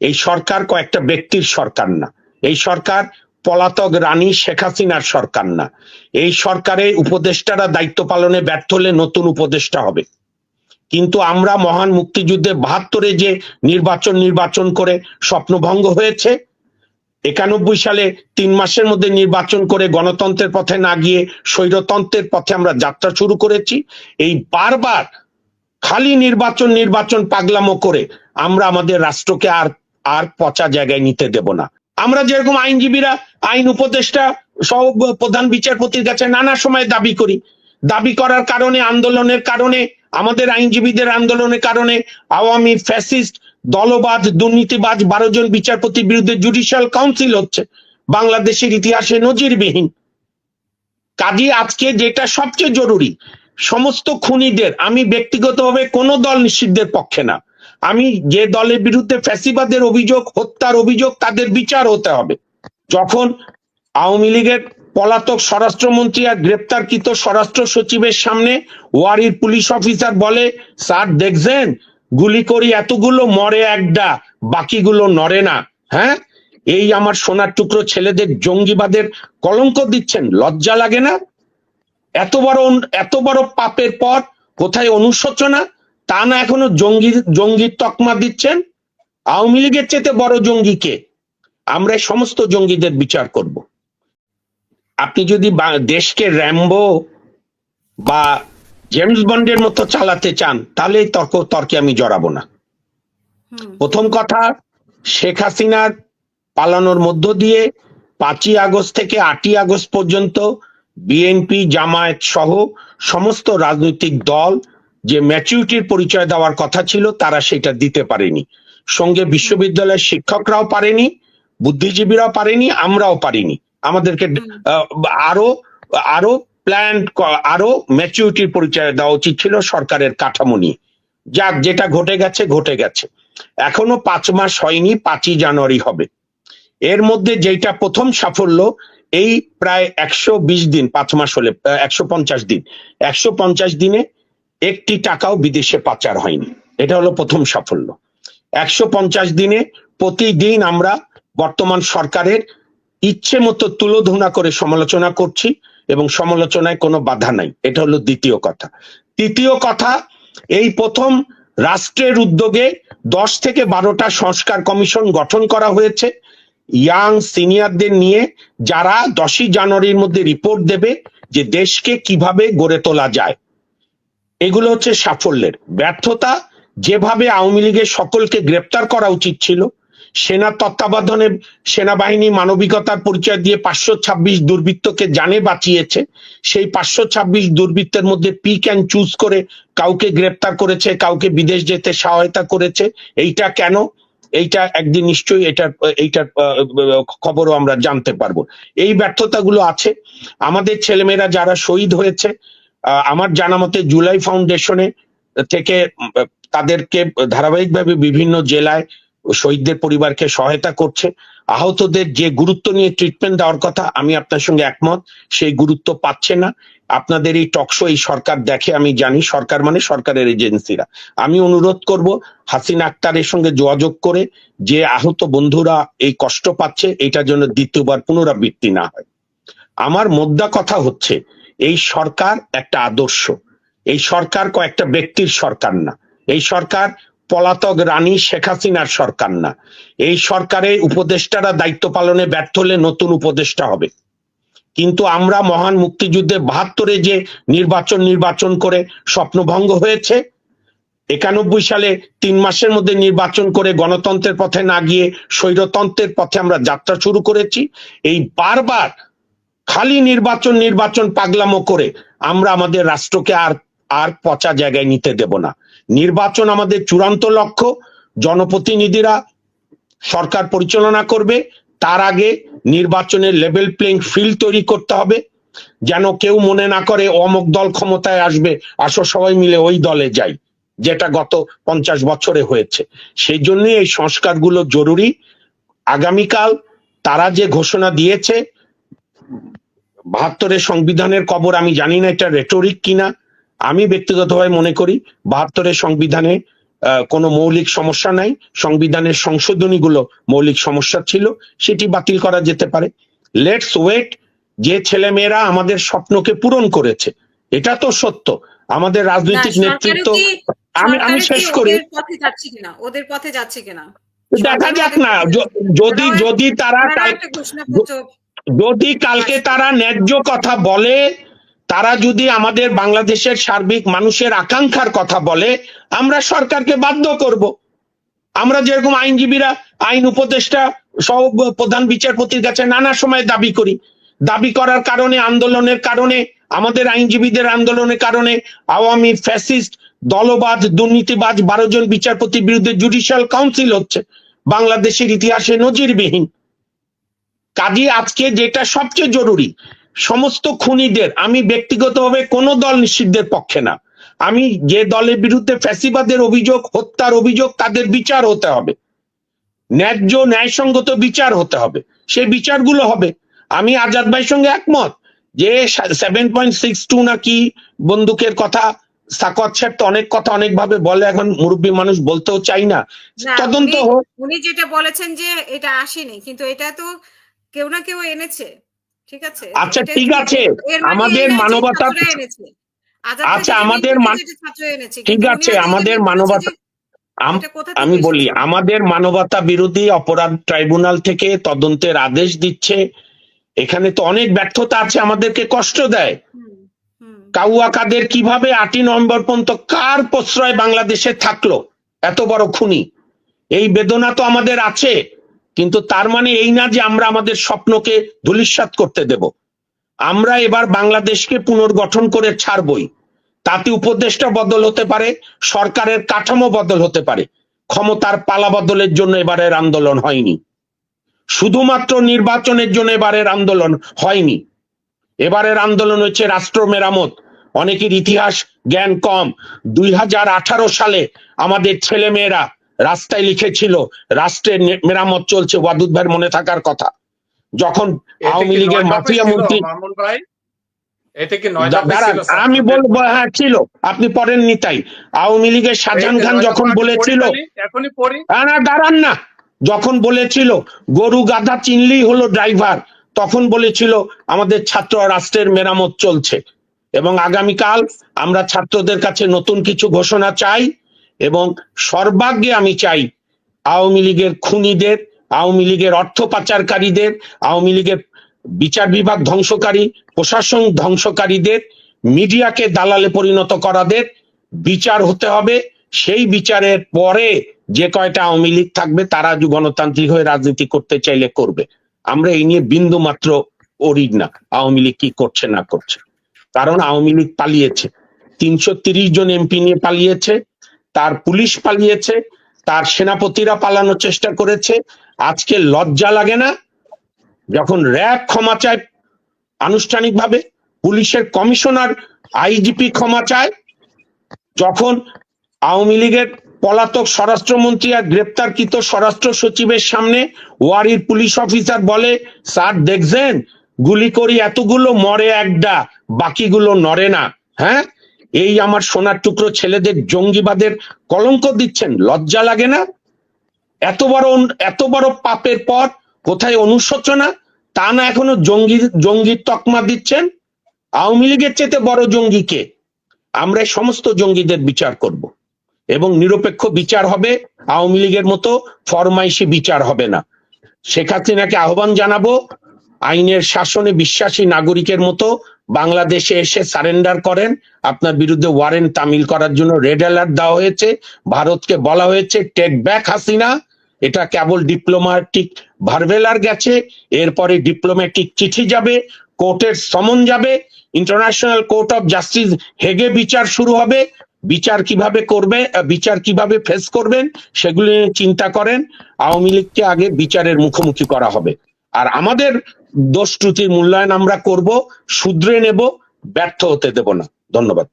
এই সরকার কয়েকটা ব্যক্তির সরকার না। এই সরকার পলাতক রানী শেখ হাসিনার সরকার না। এই সরকারে উপদেষ্টারা দায়িত্ব পালনে ব্যর্থ হলে নতুন উপদেষ্টা হবে। কিন্তু আমরা মহান মুক্তিযুদ্ধে বাহাত্তরে যে নির্বাচন নির্বাচন করে স্বপ্নভঙ্গ হয়েছে, একানব্বই সালে তিন মাসের মধ্যে নির্বাচন করে গণতন্ত্রের পথে না গিয়ে স্বৈরতন্ত্রের পথে আমরা যাত্রা শুরু করেছি। এই বারবার খালি নির্বাচন নির্বাচন পাগলামো করে আমরা আমাদের রাষ্ট্রকে আর আর পচা জায়গায় নিতে দেব না। আমরা যেরকম আইনজীবীরা, আইন উপদেষ্টা, সহ প্রধান বিচারপতির কাছে নানা সময় দাবি করি। দাবি করার কারণে, আন্দোলনের কারণে, আমাদের আইনজীবীদের আন্দোলনের কারণে, আওয়ামী ফ্যাসিস্ট, দলবাজ, দুর্নীতিবাজ, বারো জন বিচারপতির বিরুদ্ধে জুডিশিয়াল কাউন্সিল হচ্ছে। বাংলাদেশের ইতিহাসে নজিরবিহীন। কাজী আজকে যেটা সবচেয়ে জরুরি, সমস্ত খুনিদের, আমি ব্যক্তিগতভাবে কোনো দল নিষিদ্ধের পক্ষে না। আমি যে দলের বিরুদ্ধে ফ্যাসিবাদের অভিযোগ, হত্যার অভিযোগ, তাদের বিচার হতে হবে। যখন আওয়ামী লীগের পলাতক স্বরাষ্ট্রমন্ত্রী আর গ্রেপ্তারকৃত স্বরাষ্ট্র সচিবের সামনে ওয়ারির পুলিশ অফিসার বলে, স্যার, দেখছেন? গুলি করি এতগুলো, মরে একটা, বাকিগুলো নড়ে না। হ্যাঁ? এই আমার সোনার টুকরো ছেলেদের জঙ্গিবাদের কলঙ্ক দিচ্ছেন। লজ্জা লাগে না? এত বড় এত বড় পাপের পর কোথায় অনুশোচনা? তা না এখনও জঙ্গি জঙ্গির তকমা দিচ্ছেন? আওয়ামী লীগের চেতে বড় জঙ্গি কে? আমরা সমস্ত জঙ্গিদের বিচার করব। আপনি যদি দেশকে র্যাম্বো বা জেমস বন্ডের মতো চালাতে চান তাহলে তর্ক তর্কে আমি জড়াবো না। প্রথম কথা শেখ হাসিনার পালানোর মধ্য দিয়ে পাঁচই আগস্ট থেকে আটই আগস্ট পর্যন্ত বিএনপি জামায়াত সহ সমস্ত রাজনৈতিক দল যে ম্যাচিউরিটির পরিচয় দেওয়ার কথা ছিল তারা সেটা দিতে পারেনি। সঙ্গে বিশ্ববিদ্যালয়ের শিক্ষকরাও পারেনি বুদ্ধিজীবীরাও পারেনি আমরাও পারিনি। আমাদেরকে আরও আরও প্ল্যান আরও ম্যাচুরিটির পরিচয় দেওয়া উচিত ছিল সরকারের কাঠামো নিয়ে। যাক যেটা ঘটে গেছে ঘটে গেছে। এখনও পাঁচ মাস হয়নি পাঁচই জানুয়ারি হবে। এর মধ্যে যেটা প্রথম সাফল্য এই প্রায় একশো বিশ দিন পাঁচ মাস হলে একশো পঞ্চাশ দিন। একশো পঞ্চাশ দিনে একটি টাকাও বিদেশে পাচার হয়নি। এটা হলো প্রথম সাফল্য। একশো পঞ্চাশ দিনে প্রতিদিন আমরা বর্তমান সরকারের ইচ্ছে মতো তুলোধনা করে সমালোচনা করছি এবং সমালোচনায় কোনো বাধা নাই। এটা হলো দ্বিতীয় কথা। তৃতীয় কথা, এই প্রথম রাষ্ট্রের উদ্যোগে দশ থেকে বারোটা সংস্কার কমিশন গঠন করা হয়েছে। ইয়াং সিনিয়রদের নিয়ে যারা দশই জানুয়ারির মধ্যে রিপোর্ট দেবে যে দেশকে কীভাবে গড়ে তোলা যায়। এগুলো হচ্ছে সাফল্যের। ব্যর্থতা যেভাবে আওয়ামী লীগের সকলকে গ্রেপ্তার করা উচিত ছিল, সেনা তত্ত্বাবধানে সেনাবাহিনী মানবিকতার পরিচয় দিয়ে পাঁচশো ছাব্বিশ দুর্বৃত্তকে জানে বাঁচিয়েছে, সেই পাঁচশো ছাব্বিশ দুর্বৃত্তের মধ্যে পিক অ্যান্ড চুজ করে কাউকে গ্রেপ্তার করেছে, কাউকে বিদেশ যেতে সহায়তা করেছে, এইটা কেন? এইটা একদিন নিশ্চয়ই এটার, এইটার খবরও আমরা জানতে পারব। এই ব্যর্থতাগুলো আছে। আমাদের ছেলেমেয়েরা যারা শহীদ হয়েছে আমার জানা মতে জুলাই ফাউন্ডেশনে থেকে তাদেরকে ধারাবাহিকভাবে বিভিন্ন জেলায় শহীদদের পরিবারকে সহায়তা করছে। আহতদের যে গুরুত্ব নিয়ে ট্রিটমেন্ট দেওয়ার কথা আমি আপনার সঙ্গে একমত, সেই গুরুত্ব পাচ্ছে না। আপনাদের এই টকশো এই সরকার দেখে আমি জানি, সরকার মানে সরকারের এজেন্সিরা আমি অনুরোধ করব হাসিনা আক্তারের সঙ্গে যোগাযোগ করে যে আহত বন্ধুরা এই কষ্ট পাচ্ছে, এটার জন্য দ্বিতীয়বার পুনরাবৃত্তি না হয়। আমার মোদ্দা কথা হচ্ছে এই সরকার একটা আদর্শ। এই সরকার কয়েকটা ব্যক্তির সরকার না। এই সরকার পলাতক রানী শেখ হাসিনার সরকার না। এই সরকারে উপদেষ্টারা দায়িত্ব পালনে ব্যর্থ হলে নতুন উপদেষ্টা হবে। কিন্তু আমরা মহান মুক্তিযুদ্ধে বাহাত্তরে যে নির্বাচন নির্বাচন করে স্বপ্নভঙ্গ হয়েছে, একানব্বই সালে তিন মাসের মধ্যে নির্বাচন করে গণতন্ত্রের পথে না গিয়ে স্বৈরতন্ত্রের পথে আমরা যাত্রা শুরু করেছি। এই বারবার খালি নির্বাচন নির্বাচন পাগলামো করে আমরা আমাদের রাষ্ট্রকে আর আর পচা জায়গায় নিতে দেব না। নির্বাচন আমাদের চূড়ান্ত লক্ষ্য, জনপ্রতিনিধিরা সরকার পরিচালনা করবে, তার আগে নির্বাচনের লেভেল প্লেইং ফিল্ড তৈরি করতে হবে, যেন কেউ মনে না করে অমুক দল ক্ষমতায় আসবে, আসো সবাই মিলে ওই দলে যাই, যেটা গত পঞ্চাশ বছরে হয়েছে। সেই জন্যই এই সংস্কারগুলো জরুরি। আগামীকাল তারা যে ঘোষণা দিয়েছে বাহাত্তরের সংবিধানের কবর আমি জানি না এটা রেটরিক কিনা। আমি ব্যক্তিগতভাবে মনে করি বাহাত্তরের সংবিধানে কোনো মৌলিক সমস্যা নাই। সংবিধানের সংশোধনীগুলো মৌলিক সমস্যা ছিল সেটি বাতিল করা যেতে পারে। লেটস ওয়েট যে ছেলেমেয়েরা আমাদের স্বপ্নকে পূরণ করেছে এটা তো সত্য। আমাদের রাজনৈতিক নেতৃত্ব আমি আমি শেষ করি। ওদের পথে যাচ্ছে কিনা? দেখা যাক না। যদি যদি তারা যদি কালকে। তারা ন্যায্য কথা বলে, তারা যদি আমাদের বাংলাদেশের সার্বিক মানুষের আকাঙ্ক্ষার কথা বলে, আমরা সরকারকে বাধ্য করব। আমরা যেরকম আইনজীবীরা, আইন উপদেষ্টা সহ প্রধান বিচারপতির কাছে নানা সময় দাবি করি। দাবি করার কারণে, আন্দোলনের কারণে, আমাদের আইনজীবীদের আন্দোলনের কারণে, আওয়ামী ফ্যাসিস্ট দলবাজ দুর্নীতিবাজ বারো জন বিচারপতির বিরুদ্ধে জুডিশিয়াল কাউন্সিল হচ্ছে। বাংলাদেশের ইতিহাসে নজিরবিহীন। কাজে আজকে যেটা সবচেয়ে জরুরি সমস্ত খুনিদের আমি ব্যক্তিগতভাবে কোনো দল নিষিদ্ধের পক্ষে না। আমি যে দলের বিরুদ্ধে ফ্যাসিবাদের অভিযোগ হত্যার অভিযোগ তাদের বিচার হতে হবে। ন্যায্য ন্যায়সঙ্গত বিচার হতে হবে। সেই বিচারগুলো হবে। আমি আজাদ ভাইয়ের সঙ্গে একমত যে সেভেন পয়েন্ট সিক্স টু নাকি বন্দুকের কথা সাকত সাহেব তো অনেক কথা অনেক ভাবে বলে এখন মুরব্বী মানুষ বলতেও চাই না। না, তদন্ত হোক। উনি যেটা বলেছেন যে এটা আসেনি কিন্তু এটা তো কেউ না কেউ এনেছে ঠিক আছে? আচ্ছা, ঠিক আছে। আমাদের মানবতা- আচ্ছা, আমাদের ঠিক আছে, আমাদের মানবতা- আম- বলি আমাদের মানবতা বিরোধী অপরাধ ট্রাইব্যুনাল থেকে তদন্তের আদেশ দিচ্ছে। এখানে তো অনেক ব্যর্থতা আছে আমাদেরকে কষ্ট দেয়। কাউয়া কাদের কীভাবে আটই নভেম্বর পর্যন্ত কার প্রশ্রয় বাংলাদেশে থাকল? এত বড় খুনি। এই বেদনা তো আমাদের আছে। কিন্তু তার মানে এই না যে আমরা আমাদের স্বপ্নকে ধূলিসাৎ করতে দেব। আমরা এবার বাংলাদেশকে পুনর্গঠন করে ছাড়বই। তাতে উপদেষ্টা বদল হতে পারে, সরকারের কাঠামো বদল হতে পারে। ক্ষমতার পালা বদলের জন্য এবারের আন্দোলন হয়নি। শুধুমাত্র নির্বাচনের জন্য এবারের আন্দোলন হয়নি। এবারের আন্দোলন হচ্ছে রাষ্ট্র মেরামত। অনেকের ইতিহাস জ্ঞান কম। দুই হাজার আঠারো সালে আমাদের ছেলে মেয়েরা রাস্তায় লিখেছিল রাষ্ট্রের মেরামত চলছে ওয়াদুদ ভাইয়ের মনে থাকার কথা। যখন আওয়ামী লীগের মাফিয়া মন্ত্রী? আমি বলব হ্যাঁ ছিল। আপনি পড়েননি তাই। আওয়ামী লীগের শাহজাহান খান যখন বলেছিল না দাঁড়ান না। যখন বলেছিল গরু গাধা চিনলেই হলো ড্রাইভার তখন বলেছিল আমাদের ছাত্র রাষ্ট্রের মেরামত চলছে। এবং আগামীকাল আমরা ছাত্রদের কাছে নতুন কিছু ঘোষণা চাই। এবং সর্বাগ্যে আমি চাই আওয়ামী লীগের খুনিদের, আওয়ামী লীগের অর্থ পাচারকারীদের, আওয়ামী লীগের বিচার বিভাগ ধ্বংসকারী, প্রশাসন ধ্বংসকারীদের, মিডিয়াকে দালালে পরিণত করাদের বিচার হতে হবে। সেই বিচারের পরে যে কয়টা আওয়ামী লীগ থাকবে তারা গণতান্ত্রিক হয়ে রাজনীতি করতে চাইলে করবে। আমরা এই নিয়ে বিন্দু মাত্র অরিড না, আওয়ামী লীগ কি করছে না করছে। কারণ আওয়ামী লীগ পালিয়েছে। তিনশো জন এমপি নিয়ে পালিয়েছে। তার পুলিশ পালিয়েছে, তার সেনাপতিরা পালানোর চেষ্টা করেছে। আজকে লজ্জা লাগে না যখন র্যাব ক্ষমা চায় আনুষ্ঠানিকভাবে, পুলিশের কমিশনার আইজিপি ক্ষমা চায়, যখন আওয়ামী লীগের পলাতক স্বরাষ্ট্রমন্ত্রী আর গ্রেপ্তারকৃত স্বরাষ্ট্র সচিবের সামনে ওয়ারির পুলিশ অফিসার বলে, স্যার, দেখছেন? গুলি করি এতগুলো, মরে একটা বাকিগুলো নড়ে না। হ্যাঁ? এই আমার সোনার টুকরো ছেলেদের জঙ্গিবাদের কলঙ্ক দিচ্ছেন, লজ্জা লাগে না? এত বড় এত বড় পাপের পর কোথায় অনুশোচনা? তা না এখনও জঙ্গি জঙ্গির তকমা দিচ্ছেন? আওয়ামী লীগের চেয়ে বড় জঙ্গিকে আমরা সমস্ত জঙ্গিদের বিচার করব। এবং নিরপেক্ষ বিচার হবে, আওয়ামী লীগের মতো ফরমাইশি বিচার হবে না। শেখ হাসিনাকে আহ্বান জানাব, আইনের শাসনে বিশ্বাসী নাগরিকের মতো বাংলাদেশে এসে সারেন্ডার করেন। আপনার বিরুদ্ধে ওয়ারেন্ট তামিল করার জন্য রেড অ্যালার্ট দেওয়া হয়েছে। ভারতকে বলা হয়েছে টেক ব্যাক হাসিনা। এটা কেবল ডিপ্লোম্যাটিক ভার্ভেলার গেছে। এরপরে ডিপ্লোম্যাটিক চিঠি যাবে, কোর্টের সমন যাবে। ইন্টারন্যাশনাল কোর্ট অফ জাস্টিস হেগে বিচার শুরু হবে। বিচার কীভাবে করবে বিচার কীভাবে ফেস করবেন, সেগুলি চিন্তা করেন। আওয়ামী লীগকে আগে বিচারের মুখোমুখি করা হবে। আর আমাদের দোষ মূল্যায়ন আমরা করব শুধরে নেব ব্যর্থ হতে দেব না। ধন্যবাদ।